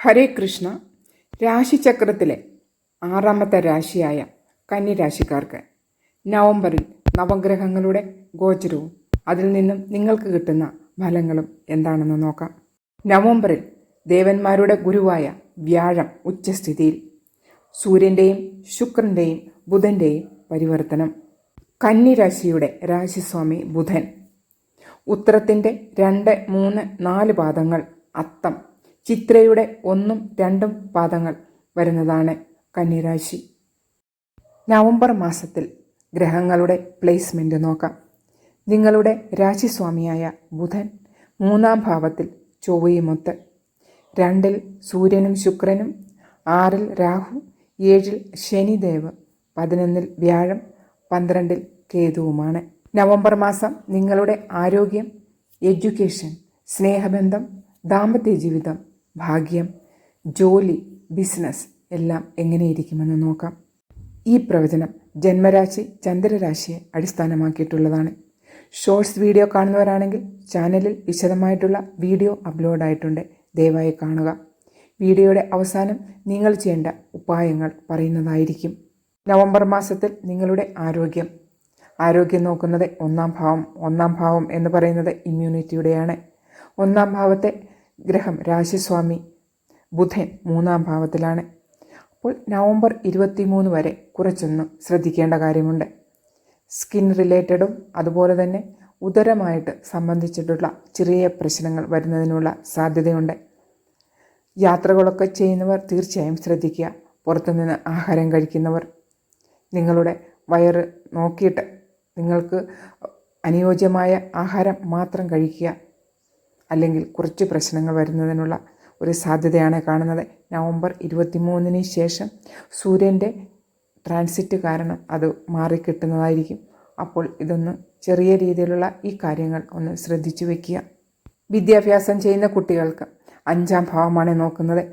ഹരേ കൃഷ്ണ രാശിചക്രത്തിലെ ആറാമത്തെ രാശിയായ കന്നിരാശിക്കാർക്ക് നവംബറിൽ നവഗ്രഹങ്ങളുടെ ഗോചരവും അതിൽ നിന്നും നിങ്ങൾക്ക് കിട്ടുന്ന ഫലങ്ങളും എന്താണെന്ന് നോക്കാം. നവംബറിൽ ദേവന്മാരുടെ ഗുരുവായ വ്യാഴം ഉച്ചസ്ഥിതിയിൽ സൂര്യന്റെയും ശുക്രന്റെയും ബുധന്റെയും പരിവർത്തനം. കന്നിരാശിയുടെ രാശിസ്വാമി ബുധൻ. ഉത്തരത്തിന്റെ രണ്ട് മൂന്ന് നാല് പാദങ്ങൾ അത്തം ചിത്രയുടെ ഒന്നും രണ്ടും പാദങ്ങൾ വരുന്നതാണ് കന്നിരാശി. നവംബർ മാസത്തിൽ ഗ്രഹങ്ങളുടെ പ്ലേസ്മെന്റ് നോക്കാം. നിങ്ങളുടെ രാശിസ്വാമിയായ ബുധൻ മൂന്നാം ഭാവത്തിൽ ചൊവ്വയുമൊത്ത്. രണ്ടിൽ സൂര്യനും ശുക്രനും ആറിൽ രാഹു ഏഴിൽ ശനിദേവ് പതിനൊന്നിൽ വ്യാഴം പന്ത്രണ്ടിൽ കേതുവുമാണ്. നവംബർ മാസം നിങ്ങളുടെ ആരോഗ്യം എഡ്യൂക്കേഷൻ സ്നേഹബന്ധം ദാമ്പത്യ ജീവിതം ഭാഗ്യം ജോലി ബിസിനസ് എല്ലാം എങ്ങനെയിരിക്കുമെന്ന് നോക്കാം. ഈ പ്രവചനം ജന്മരാശി ചന്ദ്രരാശിയെ അടിസ്ഥാനമാക്കിയിട്ടുള്ളതാണ്. ഷോർട്സ് വീഡിയോ കാണുന്നവരാണെങ്കിൽ ചാനലിൽ വിശദമായിട്ടുള്ള വീഡിയോ അപ്ലോഡായിട്ടുണ്ട്. ദയവായി കാണുക. വീഡിയോയുടെ അവസാനം നിങ്ങൾ ചെയ്യേണ്ട ഉപായങ്ങൾ പറയുന്നതായിരിക്കും. നവംബർ മാസത്തിൽ നിങ്ങളുടെ ആരോഗ്യം. ആരോഗ്യം നോക്കുന്നത് ഒന്നാം ഭാവം ഒന്നാം ഭാവം എന്ന് പറയുന്നത് ഇമ്മ്യൂണിറ്റിയുടെയാണ് ഒന്നാം ഭാവത്തെ ഗ്രഹം രാശിസ്വാമി ബുധൻ മൂന്നാം ഭാവത്തിലാണ്. അപ്പോൾ നവംബർ ഇരുപത്തിമൂന്ന് വരെ കുറച്ചൊന്നും ശ്രദ്ധിക്കേണ്ട കാര്യമുണ്ട്. സ്കിൻ റിലേറ്റഡും അതുപോലെ തന്നെ ഉദരമായിട്ട് സംബന്ധിച്ചിട്ടുള്ള ചെറിയ പ്രശ്നങ്ങൾ വരുന്നതിനുള്ള സാധ്യതയുണ്ട്. യാത്രകളൊക്കെ ചെയ്യുന്നവർ തീർച്ചയായും ശ്രദ്ധിക്കുക. പുറത്തുനിന്ന് ആഹാരം കഴിക്കുന്നവർ നിങ്ങളുടെ വയറ് നോക്കിയിട്ട് നിങ്ങൾക്ക് അനുയോജ്യമായ ആഹാരം മാത്രം കഴിക്കുക. അല്ലെങ്കിൽ കുറച്ച് പ്രശ്നങ്ങൾ വരുന്നതിനുള്ള ഒരു സാധ്യതയാണ് കാണുന്നത്. നവംബർ ഇരുപത്തിമൂന്നിന് ശേഷം സൂര്യന്റെ ട്രാൻസിറ്റ് കാരണം അത് മാറിക്കിട്ടുന്നതായിരിക്കും. അപ്പോൾ ഇതൊന്ന് ചെറിയ രീതിയിലുള്ള ഈ കാര്യങ്ങൾ ഒന്ന് ശ്രദ്ധിച്ചു വയ്ക്കുക വിദ്യാഭ്യാസം ചെയ്യുന്ന കുട്ടികൾക്ക് അഞ്ചാം ഭാവമാണ് നോക്കുന്നത്.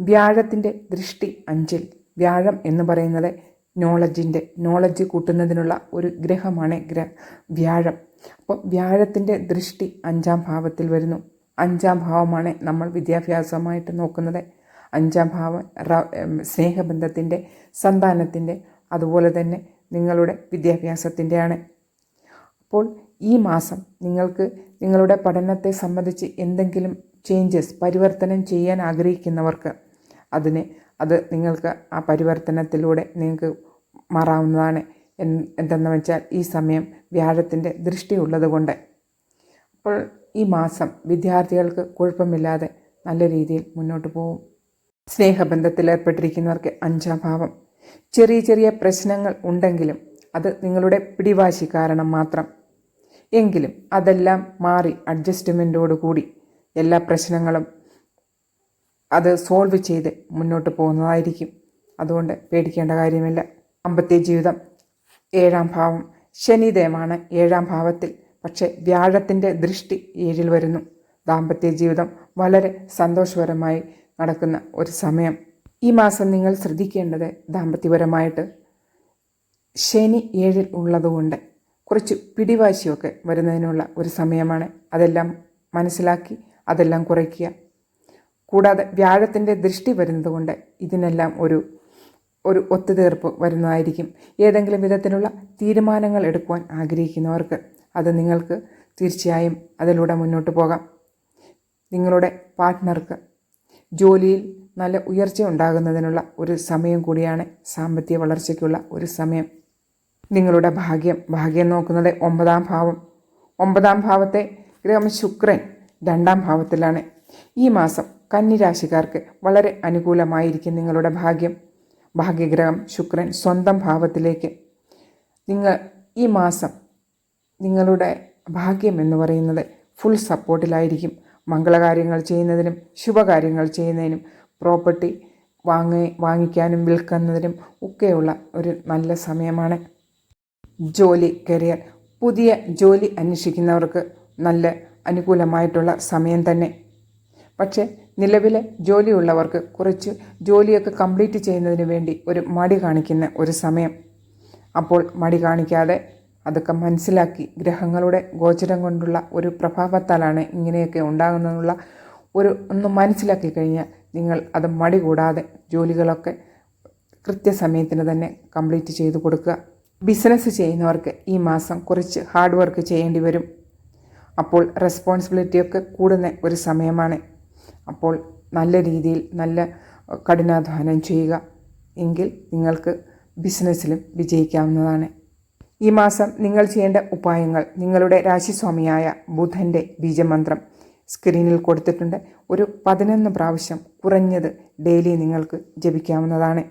വ്യാഴത്തിന്റെ ദൃഷ്ടി അഞ്ചിൽ വ്യാഴം എന്ന് പറയുന്നത് നോളജിന്റെ നോളജ് കൂട്ടുന്നതിനുള്ള ഒരു ഗ്രഹമാണ് ഗ്രഹ വ്യാഴം. അപ്പോൾ വ്യാഴത്തിന്റെ ദൃഷ്ടി അഞ്ചാം ഭാവത്തിൽ വരുന്നു. അഞ്ചാം ഭാവമാണ് നമ്മൾ വിദ്യാഭ്യാസമായിട്ട് നോക്കുന്നത്. അഞ്ചാം ഭാവം സ്നേഹബന്ധത്തിന്റെ സന്താനത്തിന്റെ അതുപോലെ തന്നെ നിങ്ങളുടെ വിദ്യാഭ്യാസത്തിന്റെയാണ്. അപ്പോൾ ഈ മാസം നിങ്ങൾക്ക് നിങ്ങളുടെ പഠനത്തെ സംബന്ധിച്ച് എന്തെങ്കിലും ചേഞ്ചസ് പരിവർത്തനം ചെയ്യാൻ ആഗ്രഹിക്കുന്നവർക്ക് അതിന് അത് നിങ്ങൾക്ക് ആ പരിവർത്തനത്തിലൂടെ നിങ്ങൾക്ക് മാറാവുന്നതാണ്. എന്തെന്ന് വെച്ചാൽ ഈ സമയം വ്യാഴത്തിന്റെ ദൃഷ്ടി ഉള്ളതുകൊണ്ട്. അപ്പോൾ ഈ മാസം വിദ്യാർത്ഥികൾക്ക് കുഴപ്പമില്ലാതെ നല്ല രീതിയിൽ മുന്നോട്ട് പോകും സ്നേഹബന്ധത്തിൽ ഏർപ്പെട്ടിരിക്കുന്നവർക്ക് അഞ്ചാം ഭാവം. ചെറിയ ചെറിയ പ്രശ്നങ്ങൾ ഉണ്ടെങ്കിലും അത് നിങ്ങളുടെ പിടിവാശി കാരണം മാത്രം. എങ്കിലും അതെല്ലാം മാറി അഡ്ജസ്റ്റ്മെന്റോടുകൂടി എല്ലാ പ്രശ്നങ്ങളും അത് സോൾവ് ചെയ്ത് മുന്നോട്ട് പോകുന്നതായിരിക്കും. അതുകൊണ്ട് പേടിക്കേണ്ട കാര്യമില്ല. ദാമ്പത്യ ജീവിതം ഏഴാം ഭാവം. ശനിദേവാണ് ഏഴാം ഭാവത്തിൽ. പക്ഷേ വ്യാഴത്തിന്റെ ദൃഷ്ടി ഏഴിൽ വരുന്നു. ദാമ്പത്യ ജീവിതം വളരെ സന്തോഷപരമായി നടക്കുന്ന ഒരു സമയം. ഈ മാസം നിങ്ങൾ ശ്രദ്ധിക്കേണ്ടത് ദാമ്പത്യപരമായിട്ട് ശനി ഏഴിൽ ഉള്ളതുകൊണ്ട് കുറച്ച് പിടിവാശിയൊക്കെ വരുന്നതിനുള്ള ഒരു സമയമാണ്. അതെല്ലാം മനസ്സിലാക്കി അതെല്ലാം കുറയ്ക്കുക. കൂടാതെ വ്യാഴത്തിന്റെ ദൃഷ്ടി വരുന്നതുകൊണ്ട് ഇതിനെല്ലാം ഒരു ഒരു ഒത്തുതീർപ്പ് വരുന്നതായിരിക്കും. ഏതെങ്കിലും വിധത്തിലുള്ള തീരുമാനങ്ങൾ എടുക്കുവാൻ ആഗ്രഹിക്കുന്നവർക്ക് അത് നിങ്ങൾക്ക് തീർച്ചയായും അതിലൂടെ മുന്നോട്ട് പോകാം. നിങ്ങളുടെ പാർട്ട്ണർക്ക് ജോലിയിൽ നല്ല ഉയർച്ച ഉണ്ടാകുന്നതിനുള്ള ഒരു സമയം കൂടിയാണ് സാമ്പത്തിക വളർച്ചയ്ക്കുള്ള ഒരു സമയം. നിങ്ങളുടെ ഭാഗ്യം ഭാഗ്യം നോക്കുന്നത് ഒമ്പതാം ഭാവം. ഒമ്പതാം ഭാവത്തെ ഗ്രഹം ശുക്രൻ രണ്ടാം ഭാവത്തിലാണ്. ഈ മാസം കന്നിരാശിക്കാർക്ക് വളരെ അനുകൂലമായിരിക്കും നിങ്ങളുടെ ഭാഗ്യം. ഭാഗ്യഗ്രഹം ശുക്രൻ സ്വന്തം ഭാവത്തിലേക്ക്. നിങ്ങൾ ഈ മാസം നിങ്ങളുടെ ഭാഗ്യം എന്ന് പറയുന്നത് ഫുൾ സപ്പോർട്ടിലായിരിക്കും മംഗളകാര്യങ്ങൾ ചെയ്യുന്നതിനും ശുഭകാര്യങ്ങൾ ചെയ്യുന്നതിനും പ്രോപ്പർട്ടി വാങ്ങി വാങ്ങിക്കാനും വിൽക്കുന്നതിനും ഒക്കെയുള്ള ഒരു നല്ല സമയമാണ്. ജോലി കരിയർ പുതിയ ജോലി അന്വേഷിക്കുന്നവർക്ക് നല്ല അനുകൂലമായിട്ടുള്ള സമയം തന്നെ. പക്ഷേ നിലവിലെ ജോലിയുള്ളവർക്ക് കുറച്ച് ജോലിയൊക്കെ കംപ്ലീറ്റ് ചെയ്യുന്നതിന് വേണ്ടി ഒരു മടി കാണിക്കുന്ന ഒരു സമയം. അപ്പോൾ മടി കാണിക്കാതെ അതൊക്കെ മനസ്സിലാക്കി ഗ്രഹങ്ങളുടെ ഗോചരം കൊണ്ടുള്ള ഒരു പ്രഭാവത്താലാണ് ഇങ്ങനെയൊക്കെ ഉണ്ടാകുന്നതെന്നുള്ള ഒരു ഒന്ന് മനസ്സിലാക്കി കഴിഞ്ഞാൽ നിങ്ങൾ അത് മടി കൂടാതെ ജോലികളൊക്കെ കൃത്യസമയത്തിന് തന്നെ കംപ്ലീറ്റ് ചെയ്തു കൊടുക്കുക. ബിസിനസ് ചെയ്യുന്നവർക്ക് ഈ മാസം കുറച്ച് ഹാർഡ് വർക്ക് ചെയ്യേണ്ടി വരും. അപ്പോൾ റെസ്പോൺസിബിലിറ്റിയൊക്കെ കൂടുന്ന ഒരു സമയമാണ്. അപ്പോൾ നല്ല രീതിയിൽ നല്ല കഠിനാധ്വാനം ചെയ്യുക എങ്കിൽ നിങ്ങൾക്ക് ബിസിനസ്സിലും വിജയിക്കാവുന്നതാണ്. ഈ മാസം നിങ്ങൾ ചെയ്യേണ്ട ഉപായങ്ങൾ നിങ്ങളുടെ രാശിസ്വാമിയായ ബുധന്റെ ബീജമന്ത്രം സ്ക്രീനിൽ കൊടുത്തിട്ടുണ്ട്. ഒരു പതിനൊന്ന് പ്രാവശ്യം കുറഞ്ഞത് ഡെയിലി നിങ്ങൾക്ക് ജപിക്കാവുന്നതാണ്.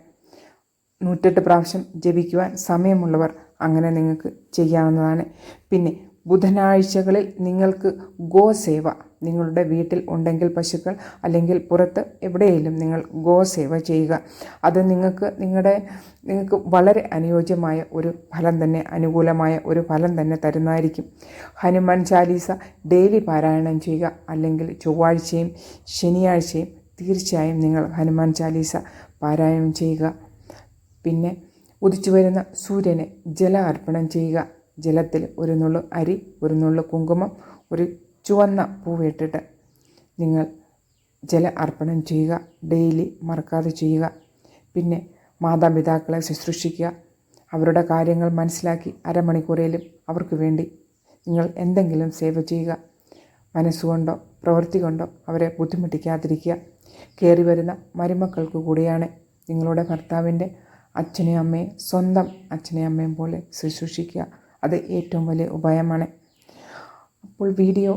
നൂറ്റെട്ട് പ്രാവശ്യം ജപിക്കുവാൻ സമയമുള്ളവർ അങ്ങനെ നിങ്ങൾക്ക് ചെയ്യാവുന്നതാണ്. പിന്നെ ബുധനാഴ്ചകളിൽ നിങ്ങൾക്ക് ഗോസേവ നിങ്ങളുടെ വീട്ടിൽ ഉണ്ടെങ്കിൽ പശുക്കൾ അല്ലെങ്കിൽ പുറത്ത് എവിടെയെങ്കിലും നിങ്ങൾ ഗോസേവ ചെയ്യുക. അത് നിങ്ങൾക്ക് നിങ്ങളുടെ നിങ്ങൾക്ക് വളരെ അനുയോജ്യമായ ഒരു ഫലം തന്നെ അനുകൂലമായ ഒരു ഫലം തന്നെ തരുന്നതായിരിക്കും. ഹനുമാൻ ചാലീസ ഡെയിലി പാരായണം ചെയ്യുക അല്ലെങ്കിൽ ചൊവ്വാഴ്ചയും ശനിയാഴ്ചയും തീർച്ചയായും നിങ്ങൾ ഹനുമാൻ ചാലീസ പാരായണം ചെയ്യുക. പിന്നെ ഉദിച്ചു വരുന്ന സൂര്യനെ ജല അർപ്പണം ചെയ്യുക. ജലത്തിൽ ഒരു നുള്ളു അരി ഒരു നുള്ളു കുങ്കുമം ഒരു ചുവന്ന പൂവിട്ടിട്ട് നിങ്ങൾ ജല അർപ്പണം ചെയ്യുക ഡെയിലി മറക്കാതെ ചെയ്യുക. പിന്നെ മാതാപിതാക്കളെ ശുശ്രൂഷിക്കുക. അവരുടെ കാര്യങ്ങൾ മനസ്സിലാക്കി അരമണിക്കൂറേലും അവർക്ക് വേണ്ടി നിങ്ങൾ എന്തെങ്കിലും സേവ ചെയ്യുക. മനസ്സുകൊണ്ടോ പ്രവൃത്തി കൊണ്ടോ അവരെ ബുദ്ധിമുട്ടിക്കാതിരിക്കുക. കയറി വരുന്ന മരുമക്കൾക്ക് കൂടിയാണ് നിങ്ങളുടെ ഭർത്താവിന്റെ അച്ഛനെയും അമ്മയും സ്വന്തം അച്ഛനെയും അമ്മയും പോലെ ശുശ്രൂഷിക്കുക. അത് ഏറ്റവും വലിയ ഉപായമാണ് അപ്പോൾ വീഡിയോ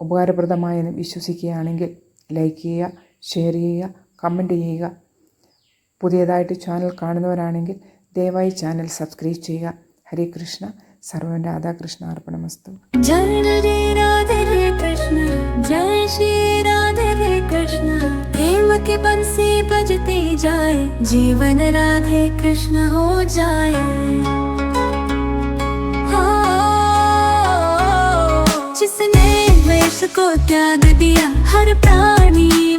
ഉപകാരപ്രദമായെന്ന് വിശ്വസിക്കുകയാണെങ്കിൽ ലൈക്ക് ചെയ്യുക ഷെയർ ചെയ്യുക കമൻറ്റ് ചെയ്യുക പുതിയതായിട്ട് ചാനൽ കാണുന്നവരാണെങ്കിൽ ദയവായി ചാനൽ സബ്സ്ക്രൈബ് ചെയ്യുക ഹരേ കൃഷ്ണ സർവൻ രാധാകൃഷ്ണ അർപ്പണമസ്തു जय रे राधे रे कृष्ण जय श्री राधे रे कृष्ण प्रेम के बंसी बजते जाए जीवन राधे कृष्ण हो जाए जिसने वेश को त्याग दिया? हर प्राणी